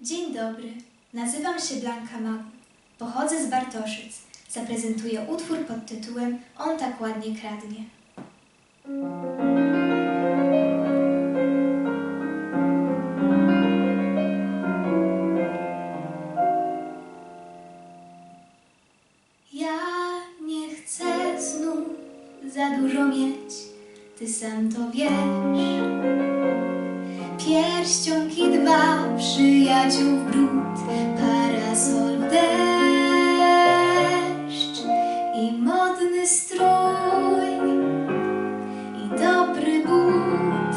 Dzień dobry, nazywam się Blanka Magu. Pochodzę z Bartoszyc. Zaprezentuję utwór pod tytułem On tak ładnie kradnie. Ja nie chcę znów za dużo mieć, ty sam to wiesz. Pierścionki dwa, przyjaciół w brud, parasol w deszcz i modny strój i dobry but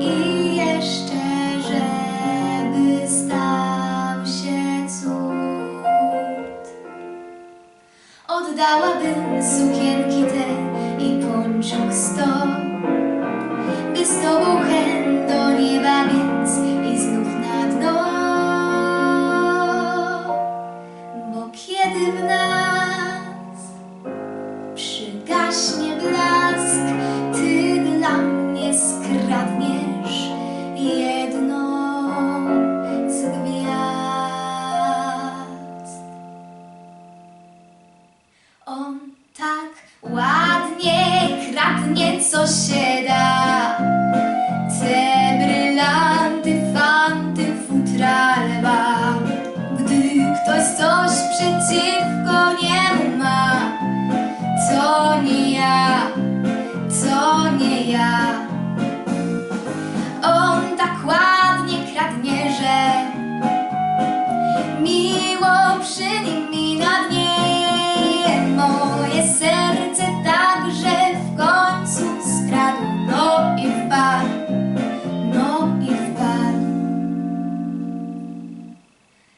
i jeszcze, żeby stał się cud. Oddałabym sukienki te i pończok sto by z tobą chęt nim mi na dnie. Moje serce także w końcu skradł, no i wpadł, no i wpadł.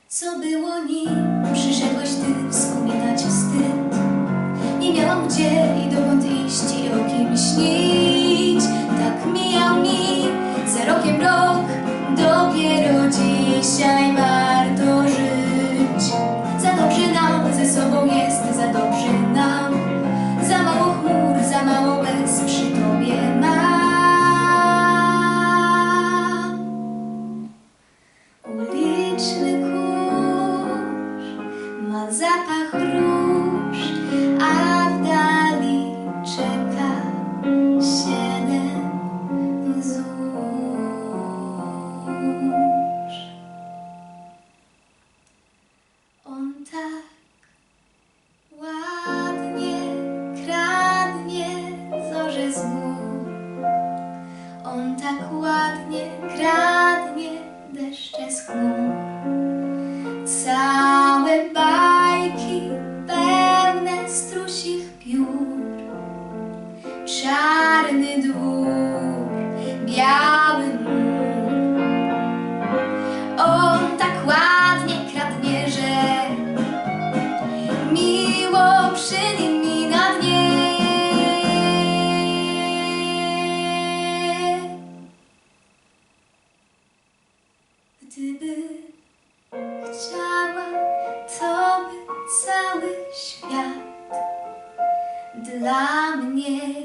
Co było nim, przyszedłeś ty wspominać wstyd. Nie miałam gdzie i dokąd iść i o kim śnić. Mm-hmm. Czarny dwór, biały mur. On tak ładnie kradnie, że miło przy nim mi na dnie. Gdyby chciała, dla mnie.